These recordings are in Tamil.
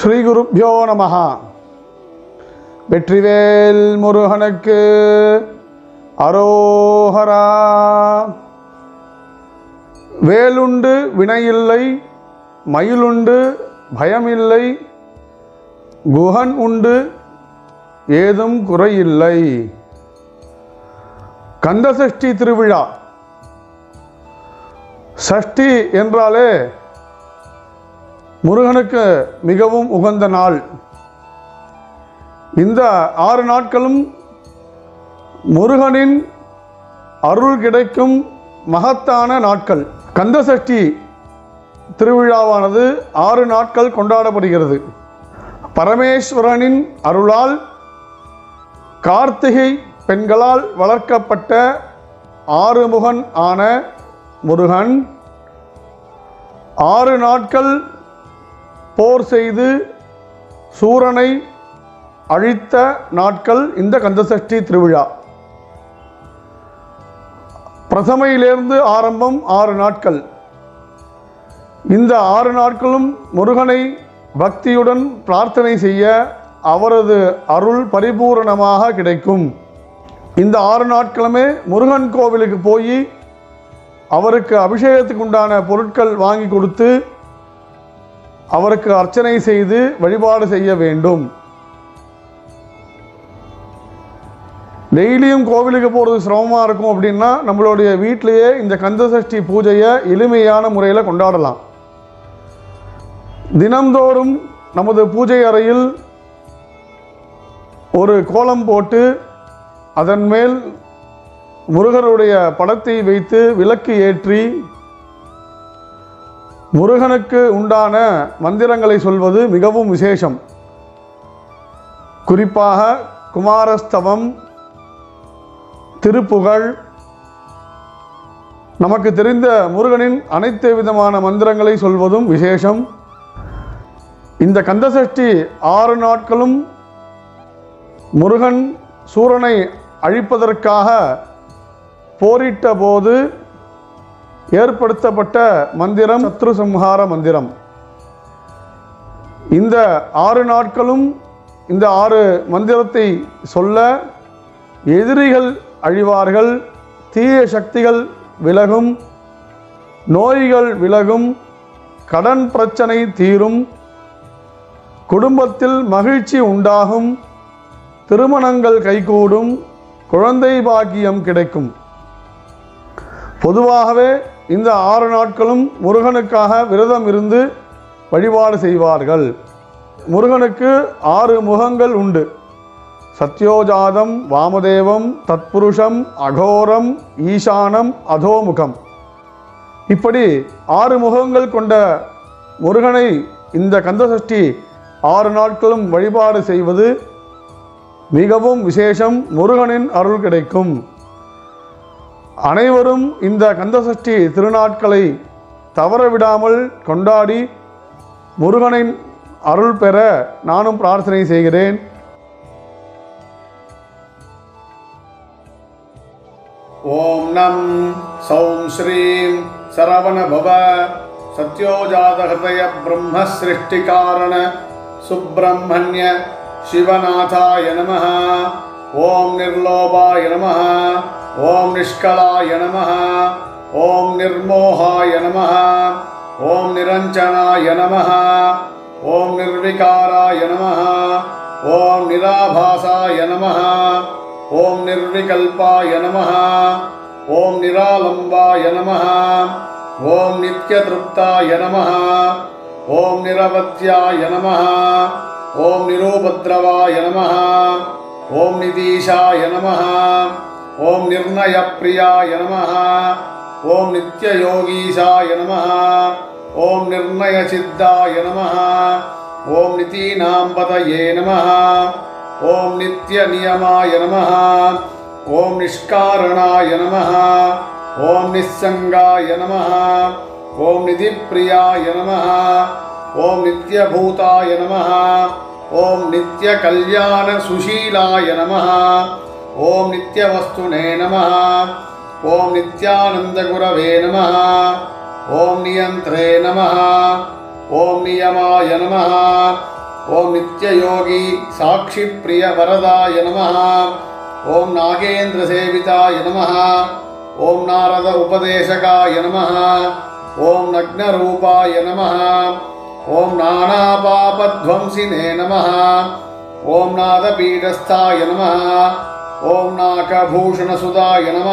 ஸ்ரீ குருப்பியோ நமஹா. வெற்றிவேல் முருகனுக்கு அரோஹரா. வேலுண்டு வினையில்லை மயிலுண்டு பயமில்லை குஹன் உண்டு ஏதும் குறையில்லை. கந்தசஷ்டி திருவிழா. சஷ்டி என்றாலே முருகனுக்கு மிகவும் உகந்த நாள். இந்த ஆறு நாட்களும் முருகனின் அருள் கிடைக்கும் மகத்தான நாட்கள். கந்தசஷ்டி திருவிழாவானது ஆறு நாட்கள் கொண்டாடப்படுகிறது. பரமேஸ்வரனின் அருளால் கார்த்திகை பெண்களால் வளர்க்கப்பட்ட ஆறுமுகன் ஆன முருகன் ஆறு நாட்கள் போர் செய்து சூரனை அழித்த நாட்கள் இந்த கந்தசஷ்டி திருவிழா. பிரசமையிலிருந்து ஆரம்பம் ஆறு நாட்கள். இந்த ஆறு நாட்களும் முருகனை பக்தியுடன் பிரார்த்தனை செய்ய அவரது அருள் பரிபூரணமாக கிடைக்கும். இந்த ஆறு நாட்களுமே முருகன் கோவிலுக்கு போய் அவருக்கு அபிஷேகத்துக்கு உண்டான பொருட்கள் வாங்கி கொடுத்து அவருக்கு அர்ச்சனை செய்து வழிபாடு செய்ய வேண்டும். டெய்லியும் கோவிலுக்கு போகிறது சிரமமாக இருக்கும் அப்படின்னா நம்மளுடைய வீட்டிலேயே இந்த கந்தசஷ்டி பூஜையை எளிமையான முறையில் கொண்டாடலாம். தினம்தோறும் நமது பூஜை அறையில் ஒரு கோலம் போட்டு அதன் மேல் முருகருடைய படத்தை வைத்து விளக்கு ஏற்றி முருகனுக்கு உண்டான மந்திரங்களை சொல்வது மிகவும் விசேஷம். குறிப்பாக குமாரஸ்தவம் திருப்புகழ் நமக்கு தெரிந்த முருகனின் அனைத்து விதமான மந்திரங்களை சொல்வதும் விசேஷம். இந்த கந்தசஷ்டி ஆறு நாட்களும் முருகன் சூரனை அழிப்பதற்காக போரிட்ட போது ஏற்படுத்தப்பட்ட மந்திரம் சத்ரு சம்ஹார மந்திரம். இந்த ஆறு நாட்களும் இந்த ஆறு மந்திரத்தை சொல்ல எதிரிகள் அழிவார்கள் தீய சக்திகள் விலகும் நோய்கள் விலகும் கடன் பிரச்சனை தீரும் குடும்பத்தில் மகிழ்ச்சி உண்டாகும் திருமணங்கள் கைகூடும் குழந்தை பாக்கியம் கிடைக்கும். பொதுவாகவே இந்த ஆறு நாட்களும் முருகனுக்காக விரதம் இருந்து வழிபாடு செய்வார்கள். முருகனுக்கு ஆறு முகங்கள் உண்டு. சத்யோஜாதம் வாமதேவம் தத்புருஷம் அகோரம் ஈசானம் அதோமுகம். இப்படி ஆறு முகங்கள் கொண்ட முருகனை இந்த கந்தசஷ்டி ஆறு நாட்களும் வழிபாடு செய்வது மிகவும் விசேஷம். முருகனின் அருள் கிடைக்கும். அனைவரும் இந்த கந்தசஷ்டி திருநாட்களை தவறவிடாமல் கொண்டாடி முருகனின் அருள் பெற நானும் பிரார்த்தனை செய்கிறேன். ஓம் நம் சௌம் ஸ்ரீம் சரவணபவ சத்யோஜாதஹய பிரம்மசிருஷ்டிகாரண சுப்பிரமணிய சிவநாதாய நமஹா. ఓం నిర్లోభాయ నమ ఓం నిష్కళాయ నమ ఓం నిర్మోహాయ నమ ఓం నిరంజనాయ నమ ఓం నిర్వికారాయ నమ ఓం నిరాభాసాయ నమ ఓం నిర్వికల్పాయ నమ ఓం నిరాలంబాయ నమ ఓం నిత్యతృప్తాయ నమ ఓం నిరవత్యాయ నమ ఓం నిరూపద్రవాయ నమ ఓం నితీశాయ నమ. ఓం నిర్ణయప్రియాయ నమ. ఓం నిత్యయోగీశాయ నమ. ఓం నిర్ణయసిద్ధాయ నమ. ఓం నితీనాంబతయే నమ. ఓం నిత్యనియమాయ నమ. ఓం నిష్కారణాయ నమ. ఓం నిస్సంగాయ నమ. ఓం నిధిప్రియాయ నమ. ఓం నిత్యభూతాయ నమ. ఓం నిత్య కళ్యాణ సుశీలాయ నమ. ఓం నిత్యవస్తునే నమ. ఓం నిత్యానందగురవే నమ. ఓం నియంత్రే నమ. ఓం నియమాయ నమ. ఓం నిత్యయోగి సాక్షి ప్రియ వరదాయ నమ. ఓం నాగేంద్ర సేవితాయ నమ. ఓం నారద ఉపదేశకాయ నమ. ఓం నగ్నరూపాయ నమ. ஓம் நக்னரூபாய நம ஓம் நானாபாபத்வம்சினே நம ஓம் நாதபீடஸ்தாய நம ஓம் நாகபூஷணசுதாய நம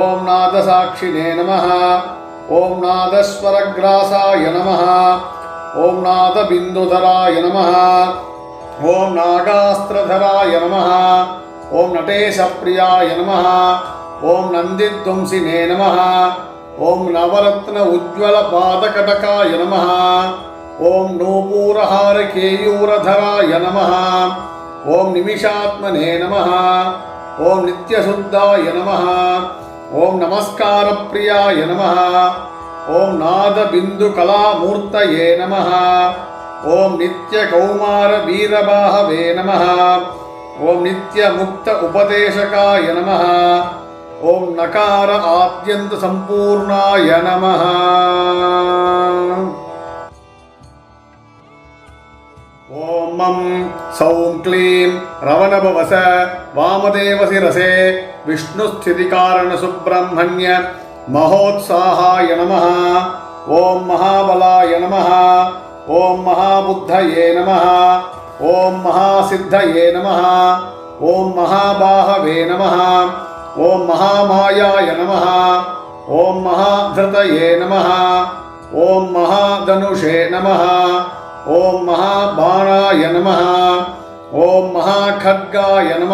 ஓம் நாதசாட்சினே நம ஓம் நாதஸ்வரக்ராசாய நம ஓம் நாதபிந்துதராய நம ஓம் நாகாஸ்திரதராய நம ஓம் நடேசப்பிரியாய நம ஓம் நந்தித்வம்சினே நம ஓம் நவரத்ன உஜ்வல பாதகடகாய நம ஓம் நூபூரஹார கேயூரதராய நம ஓம் நிமிஷாத்மனே நம ஓம் நித்யசுத்தாய நம ஓம் நமஸ்காரப்பிரியாய நம ஓம் நாதபிந்துகலாமூர்த்தயே நம ஓம் நித்யகௌமார வீரபாகவே நம ஓம் நித்யமுக்த உபதேசகாய நம ஓம் நகார ॐ नकार आद्यन्तसम्पूर्णाय नमः। ॐ मं सौं क्लीं रवणभवस वामदेवशिरसे विष्णुस्थितिकारणसुब्रह्मण्य महोत्साहाय नमः। ॐ महाबलाय नमः। ॐ महाबुद्धये नमः। ॐ महासिद्धये नमः। ॐ महाबाहवे नमः। ఓం మహామాయాయ నమ. ఓం మహాధృతయే నమ. ఓం మహాధనుషే నమ. ఓం మహాబాణాయ నమ. ఓం మహాఖడ్గాయ నమ.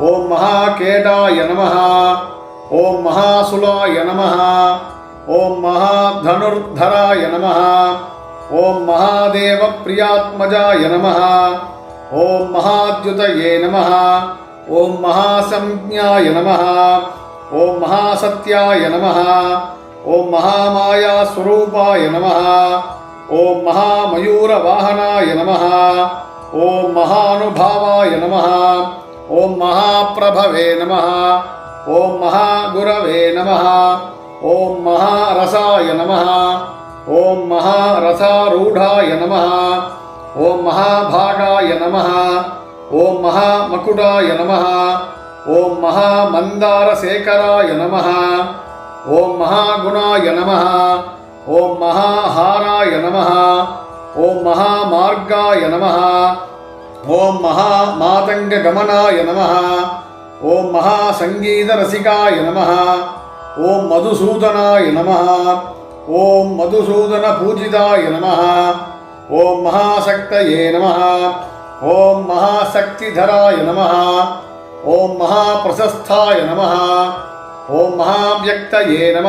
ఓం మహాకేటాయ నమ. ఓం మహాసులాయ నమ. ఓం మహాధనుర్ధరాయ నమ. ఓం మహాదేవప్రియాత్మజాయ నమ. ఓం మహాద్యుతయే నమ. நம ஓம் மகாசம்ஞாய நம ஓம் மகாசத்யாய நம ஓம் மகாமாயாஸ்வரூபாய நம ஓம் மகாமயூரவாகனாய நம ஓம் மகானுபாவாய நம ஓம் மகாபிரபவே நம ஓம் மகாகுரவே நம ஓம் மகாரசாய நம ஓம் மகாரசாரூಢாய நம ஓம் மகாபாகாய நம ஓம் மகா மகுடாய நம ஓம் மகா மந்தார சேகராய நம ஓம் மகா குணாய நம ஓம் மகா ஹாராய நம ஓம் மகா மகாமார்காய நம ஓம் மகா மாதங்க கமனாய நம ஓம் மகா சங்கீத ரசிகாய நம ஓம் மதுசூதனாய நம ஓம் மதுசூதன பூஜிதாய நம ஓம் மகாசக்தயே நம ஓம் மகாசக்திதராய நம ஓம் மகாபிரசஸ்தாய நம ஓம் மகாவியக்தயே நம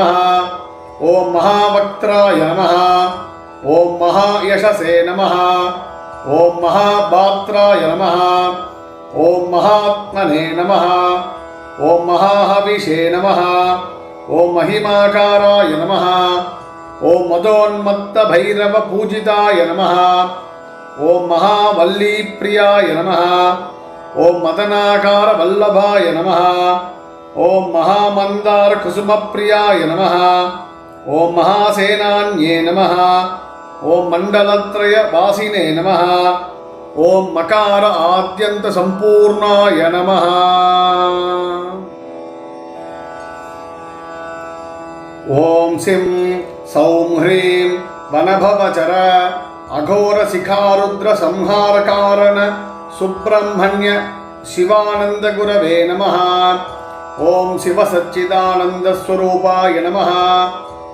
ஓம் மகாவக்திராய நம ஓம் மகாயசசே நம ஓம் மகாபாத்ராய நம ஓம் மகாத்மனே நம ஓம் மகாஹவிஷே நம ஓம் மகிமாகாராய நம ஓம் மதோன்மத்த பைரவ பூஜிதாய நம ஓம் மகாவல்லி பிரியாய நம ஓம் மதனாகார வல்லபாய நம ஓம் மகாமந்தார குசும பிரியாய நம ஓம் மகாசேனான்யே நம ஓம் மண்டலத்ரய வாசினே நம ஓம் மகார ஆத்தியந்த சம்பூர்ணாய நம ஓம் சிம் சௌம் ஹ்ரீம் வனபவச்சர அகோர சிகாருத்ர சம்ஹாரகாரண சுப்பிரமணிய சிவானந்த குரவே நம. ஓம் சிவ சச்சிதானந்த ஸ்வரூபாய நம.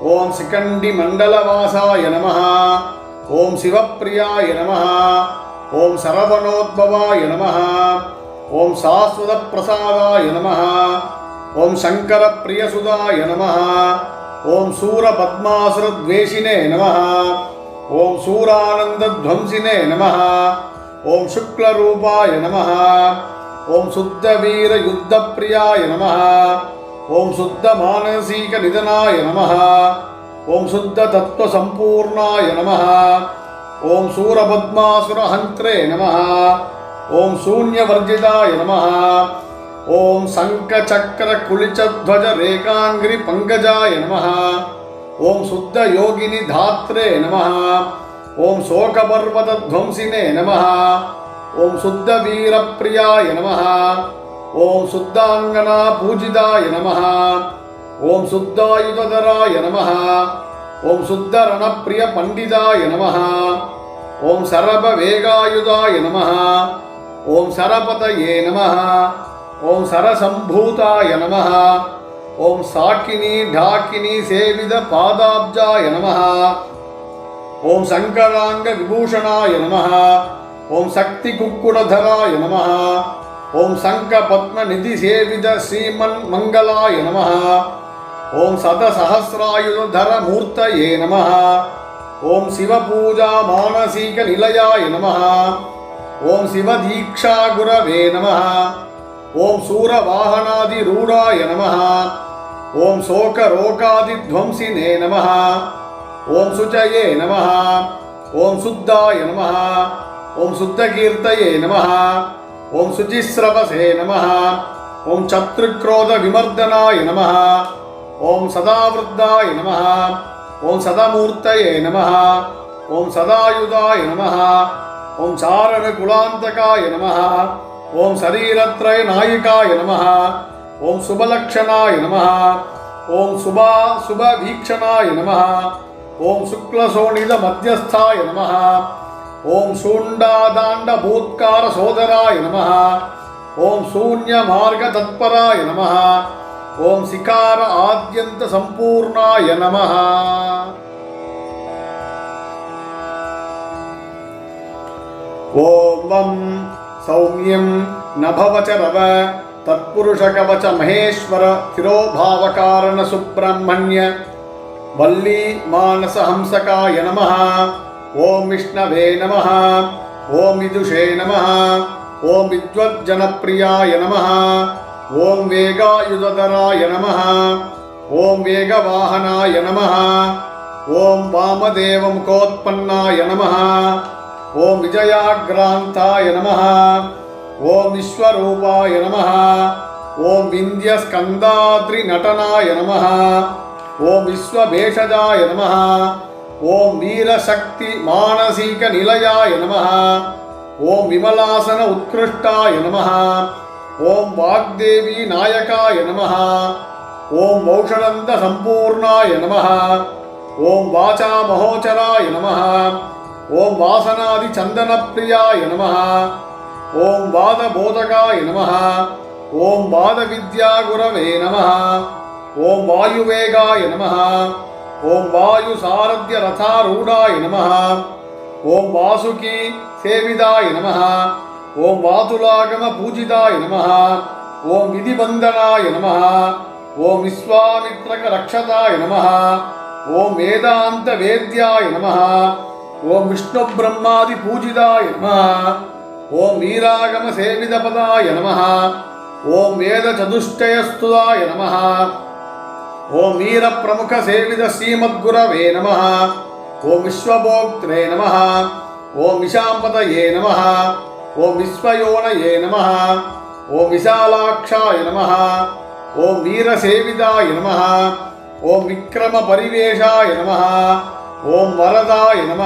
ஓம் சிகண்டி மண்டலவாசாய நம. ஓம் சிவப்பிரியாய நம. ஓம் சரவணோத்பவாய நம. ஓம் சாஸ்வத பிரசாதாய நம. ஓம் சங்கர பிரியசுதாய நம. ஓம் சூர பத்மாசுர துவேஷினே நம. ஓம் சூரானந்த துவம்சினே நம ஓம் சுக்லரூபாய நம ஓம் சுத்த வீர யுத்த பிரியாய நம ஓம் சுத்த மானசீக நிதனாய நம ஓம் சுத்த தத்துவ சம்பூர்ணாய நம ஓம் சூரபத்மாசுரஹந்திரே நம ஓம் சூன்யவர்ஜிதாய நம ஓம் சங்கச்சக்கர குளிச்சத்வஜ ரேகாங்கிரி பங்கஜாய நம ஓம் சுத்த யோகினி தாத்ரே நம. ஓம் சோகபர்வதத்வம்சினே நம. ஓம் சுத்த வீரப்பிரியாய நம. ஓம் சுத்தாங்கனா பூஜிதாய நம. ஓம் சுத்தாயுதராய நம. ஓம் சுத்த ரணப்பிரிய பண்டிதாய நம. ஓம் சரப வேகாயுதாய நம. ஓம் சரபதயே நம. ஓம் சரசம்பூதாய நம. ஓம் சாக்கினி டாக்கினி சேவித பாதாப்ஜாய நமஹா. ஓம் சங்கராங்க விபூஷணாய நமஹா. ஓம் சக்தி குக்குடதராய நமஹா. ஓம் சங்க பத்ம நிதி சேவித ஸ்ரீமன் மங்களாய நமஹா. ஓம் சத சகசிராயுதர மூர்த்தயே நமஹா. ஓம் சிவபூஜா மானசீக நிலையாய நமஹா. ஓம் சிவதீக்ஷா குரவே நமஹா. ஓம் சூரவாகனாதி ரூடாய நமஹா. ఓం శోక రోగాది ధ్వంసినే నమ ఓం శుచయే నమ ఓం శుద్ధాయ నమ ఓం శుద్ధకీర్తయే నమ ఓం శుచిస్రవసే నమ ఓం శత్రుక్రోధ విమర్దనాయ నమ ఓం సదావృద్ధాయ నమ ఓం సదమూర్తయే నమ ఓం సదాయుధాయ నమ ఓం చారణ కులాంతకాయ నమ ఓం శరీరత్రయ నాయికాయ నమ ஓம் சுபலக்ஷணாய நம. ஓம் சுபா சுபவீக்ஷணாய நம. ஓம் சுக்லசோனித மத்தியஸ்தாய நம. ஓம் சூண்டாதாண்ட பூத்கார சோதராய நம. ஓம் சூன்ய மார்க தத்பராய நம. ஓம் சிகார ஆத்யந்த சம்பூர்ணாய நம. ஓம் வம் சௌமியம் நபவச்சரவ तत्पुरुषकवच महेश्वर तिरोभावकारणसुब्रह्मण्य वल्ली मानसहंसकाय नमः। ओम विष्णुवे नमः। ओम विदुषे नमः। ॐ विद्वज्जनप्रियाय नमः। ॐ वेगायुधराय नमः। ॐ वेगवाहनाय नमः। वामदेव मुखोत्पन्नाय नमः। ओम विजयाग्रांताय नमः। ஓம் விஸ்வரூபாய நம ஓம் விந்திய ஸ்கந்தாத்ரி நடனாய நம ஓம் விஸ்வபேஷஜாய நம ஓம் வீரசக்தி மானசீக நிலையாய நம ஓம் விமலாசன உத்கிருஷ்டாய நம ஓம் வாக்தேவி நாயகாய நம ஓம் மௌஷணந்த சம்பூர்ணாய நம ஓம் வாச்சா மகோச்சராய நம ஓம் வாசனாதி சந்தனப்பிரியாய நம ஓம் வாத போதகாய நமஹ. ஓம் வாத வித்யா குரவே நமஹ. ஓம் வாயுவேகாய நமஹ. ஓம் வாயு சாரத்ய ரதாரூடாய நமஹ. ஓம் வாசுகி சேவிதாய நமஹ. ஓம் வாதுலாகம பூஜிதாய நமஹ. ஓம் விதிபந்தனாய நமஹ. ஓம் விஸ்வாமித்ரக ரக்ஷதாய நமஹ. ஓம் வேதாந்த வேத்யாய நமஹ. ஓம் விஷ்ணு பிரம்மாதி பூஜிதாய நமஹ. ఓం వీరాగమ సేవిత పదాయ నమ ఓం వేద చతుష్టయస్తుదాయ నమ ఓం వీర ప్రముఖ సేవిత శ్రీమద్గురవే నమ ఓం విశ్వభోక్త్రే నమ ఓం విశాంపతయే నమ ఓం విశ్వయోనయే నమ ఓం విశాలాక్షాయ నమ ఓం వీరసేవితాయ నమ ఓం విక్రమ పరివేషాయ నమ ఓం వరదాయ నమ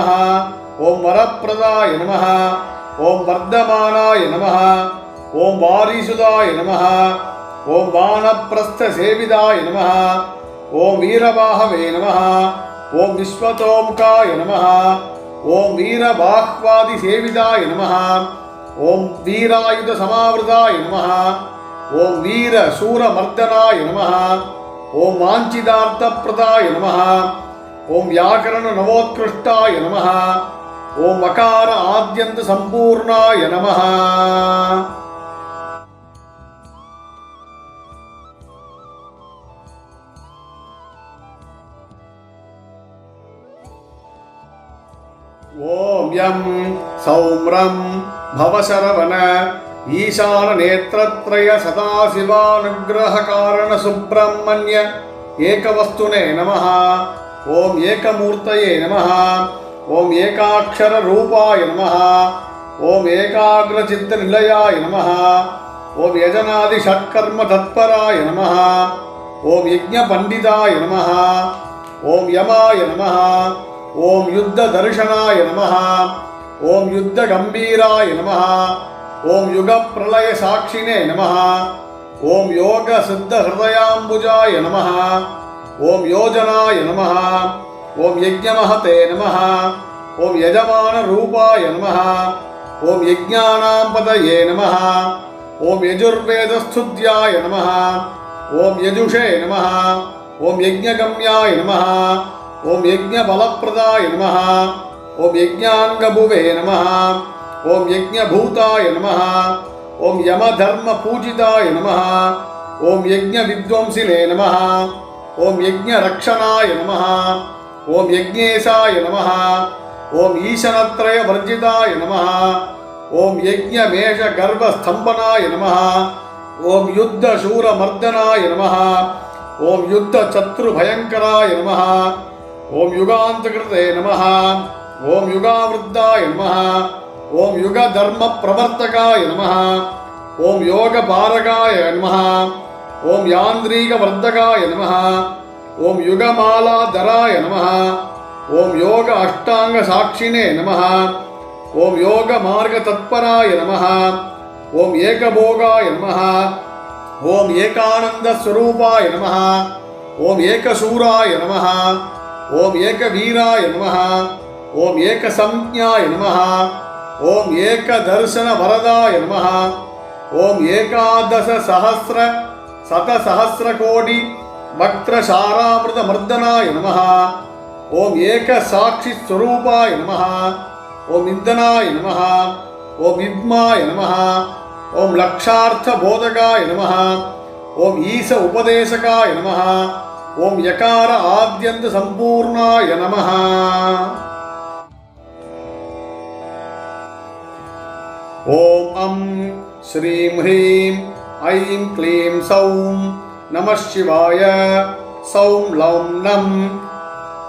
ఓం వరప్రదాయ నమ ஓம் வர்த்தமானாய நம ஓம் வாரிசுதாய நம ஓம் வானப்பிரஸ்த சேவிதாய நம ஓம் வீரவாகவே நம ஓம் விஸ்வதோம்காய நம ஓம் வீரபாஹ்வாதி சேவிதாய நம ஓம் வீராயுத சமாவிரதாய நம ஓம் வீர சூரமர்தனாய நம ஓம் வாஞ்சிதார்த்த பிரதாய நம ஓம் வியாக்கரண நவோத்கிருஷ்டாய நம ஓம் மகார ஆத்யந்த சம்பூர்ணாய நமஹா. ஓம்யம் சௌம்ரம் பவசரவன ஈசான நேத்திரத்ரய சதாசிவானுகிரகாரண சுப்பிரமணிய ஏகவஸ்துனே நம ஓம் ஏகமூர்த்தயே நம ஓம் ஏகாட்சர ரூபாய நம ஓம் ஏகாகிரசித்த நிலையாய நம ஓம் யஜனாதி ஷட்கர்ம தத்பராய நம ஓம் யஜ்ஞ பண்டிதாய நம ஓம் யமாய நம ஓம் யுத்த தர்ஷனாய நம ஓம் யுத்த கம்பீராய நம ஓம் யுக பிரளய சாட்சினே நம ஓம் யோக சித்த ஹிருதயாம்புஜாய நம ஓம் யோஜனாய நம ஓம் யஜ்ஞமஹதே நமः ஓம் யஜமான ரூபாய நமः ஓம் யஜ்ஞானாம் பதயே நமः ஓம் யஜுர்வேதஸ்துத்யாய நமः ஓம் யஜுஷே நமः ஓம் யஜ்ஞகம்யாய நமः ஓம் யஜ்ஞபலப்பிரதாய நமः ஓம் யஜ்ஞாங்கபுவே நமः ஓம் யஜ்ஞபூதாய நமः ஓம் யமதர்மபூஜிதாய நமः ஓம் யஜ்ஞவித்வம்சினே நமः ஓம் யஜ்ஞரக்ஷணாய நமः ஓம் யஜ்ஞேశాய நம ஓம் ஈசனத்ரய வர்ஜிதாய நம ஓம் யஜ்ஞமேஷகர்வஸ்தம்பனாய நம ஓம் யுத்த யுத்தசூரமர்தனாய நம ஓம் யுத்த சத்ரு பயங்கராய நம ஓம் யுகாந்தகிருதே நம ஓம் யுகாவிருத்தாய நம ஓம் யுக தர்ம பிரவர்த்தகாய நம ஓம் யோக பாரகாய நம ஓம் யாந்திரீக வர்த்தகாய நமः ஓம் யுகமாலாதராய நம. ஓம் யோக அஷ்டாங்க சாட்சினே நம. ஓம் யோக மார்க தத்பராய நம. ஓம் ஏகபோகாய நம. ஓம் ஏகானந்த ஸ்வரூபாய நம. ஓம் ஏகசூராய நம. ஓம் ஏக வீராய நம. ஓம் ஏக ஏகசம்ஞாய நம. ஓம் ஏக தர்சன வரதாய நம. ஓம் ஏகாதச சஹஸ்ர சதசஹஸ்ர கோடி வக்திரசாராமிருத மர்தனாய நமः ஓம் ஏக சாட்சி ஸ்வரூபாய நமः ஓம் இந்தனாய நமः ஓம் இத்மாய நமः ஓம் லக்ஷார்த்த போதகாய நமः ஓம் ஈச உபதேசகாய நமः ஓம் யகார ஆத்யந்த சம்பூர்ணாய நமः ஓம் அம் नमश्शिवाय सौं लौं नं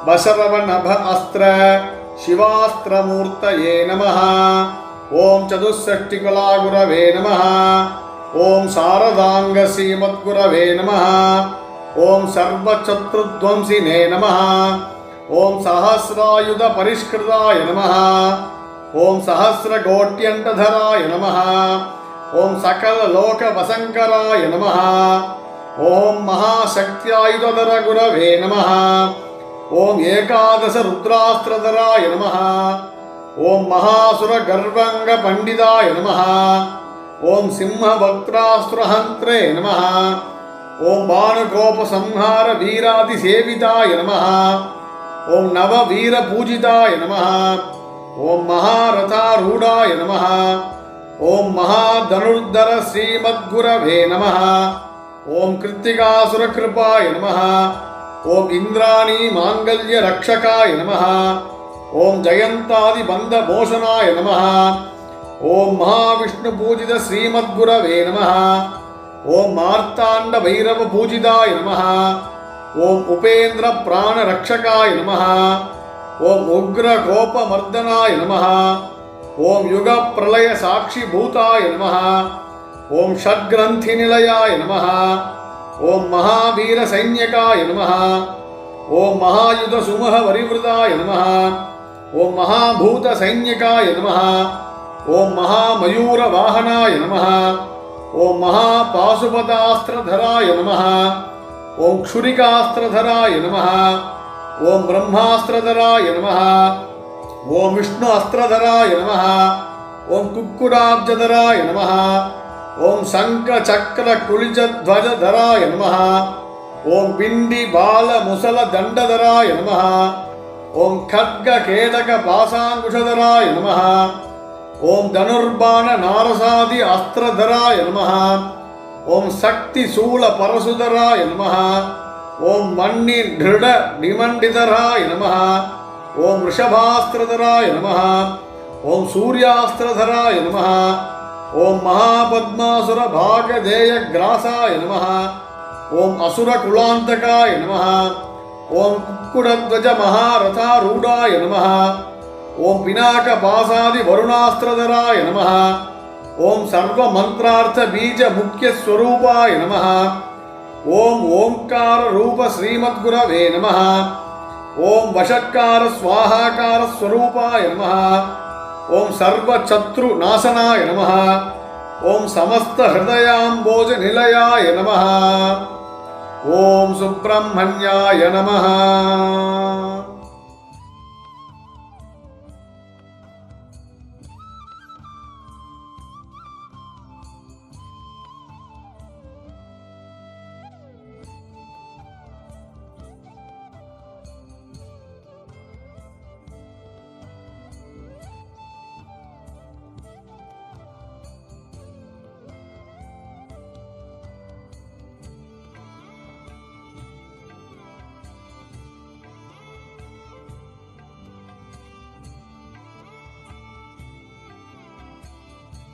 वसरवनभ अस्त्र शिवास्त्रमूर्तये नमः ॐ चतुष्षष्टिकलागुरवे नमः ॐ शारदाङ्गसीमद्गुरवे नमः ॐ सर्वचतुर्ध्वंसिने नमः ॐ सहस्रायुधपरिष्कृताय नमः ॐ सहस्रकोट्यण्डधराय नमः ॐ सकललोकवसङ्कराय नमः ఓం మహాశక్త్యాయుధర గురవే నమ. ఓం ఏకాదశ రుద్రాస్త్రధరాయ నమ. ఓం మహాసుర గర్వంగ పండితాయ నమ. ఓం సింహవక్త్రాస్త్రహంత్రే నమ. ఓం బాణకోప సంహార వీరాది సేవితాయ నమ. ఓం నవ వీర పూజితాయ నమ. ఓం మహారథారూఢాయ నమ. ఓం మహాధనుర్ధర శ్రీమద్గురవే నమ. ஓம் கிருத்திகாசுர கிருபாய நம ஓம் இந்திராணி மாங்கல்ய ரக்ஷகாய நம ஓம் ஜெயந்தாதி பந்த போஷனாய நம ஓம் மகாவிஷ்ணு பூஜித ஸ்ரீமத்குரவே நம ஓம் மார்த்தாண்ட பைரவ பூஜிதாய நம ஓம் உபேந்திர பிராண ரக்ஷகாய நம ஓம் உக்ர கோப மர்தனாய நம ஓம் யுக பிரளய சாட்சி பூதாய நம ஓம் ஷட்கிரந்தி நிலையாய நம ஓம் மகாவீர சைன்யகாய நம ஓம் மகாயுத சுமக வரிவிருதாய நம ஓம் மகாபூத சைன்யகாய நம ஓம் மகாமயூர வாகனாய நம ஓம் மகா பாசுபதாஸ்திரதராய நம ஓம் க்ஷுரிகாஸ்திரதராய நம ஓம் பிரம்மாஸ்திரதராய நம ஓம் விஷ்ணு அஸ்திரதராய நம ஓம் குக்குடாப்ஜதராய நம ஓம் சங்க சக்கர குளிஜத்வஜ தராய நமஹ. ஓம் பிண்டி பால முசல தண்டதராய நமஹ. ஓம் கர்க கேடக பாசாங்குஷதராய நமஹ. ஓம் தனுர்பான நாரசாதி அஸ்திரதராய நமஹ. ஓம் சக்தி சூல பரசுதராய நமஹ. ஓம் மண்ணி திருட நிமண்டிதராய நமஹ. ஓம் ரிஷபாஸ்திரதராய நமஹ. ஓம் சூர்யாஸ்திரதராய நமஹ. ஓம் மகாபத்மாசுர பாகதேய கிராசாய நம ஓம் அசுர குலாந்தகாய நம ஓம் குக்குடத்வஜ மகாரதாரூடாய நம ஓம் பினாக பாசாதி வருணாஸ்திரதராய நம ஓம் சர்வ மந்திரார்த்த பீஜ முக்கிய ஸ்வரூபாய நம ஓம் ஓம்கார ரூப ஸ்ரீமத் குரவே நம ஓம் வஷட்கார ஸ்வாஹாகார ஸ்வரூபாய நம ஓம் சர்வ சத்ரு நாசனாய நம ஓம் சமஸ்த ஹிருதயாம்போஜ நிலையாய நம ஓம் சுப்பிரமணியாய நம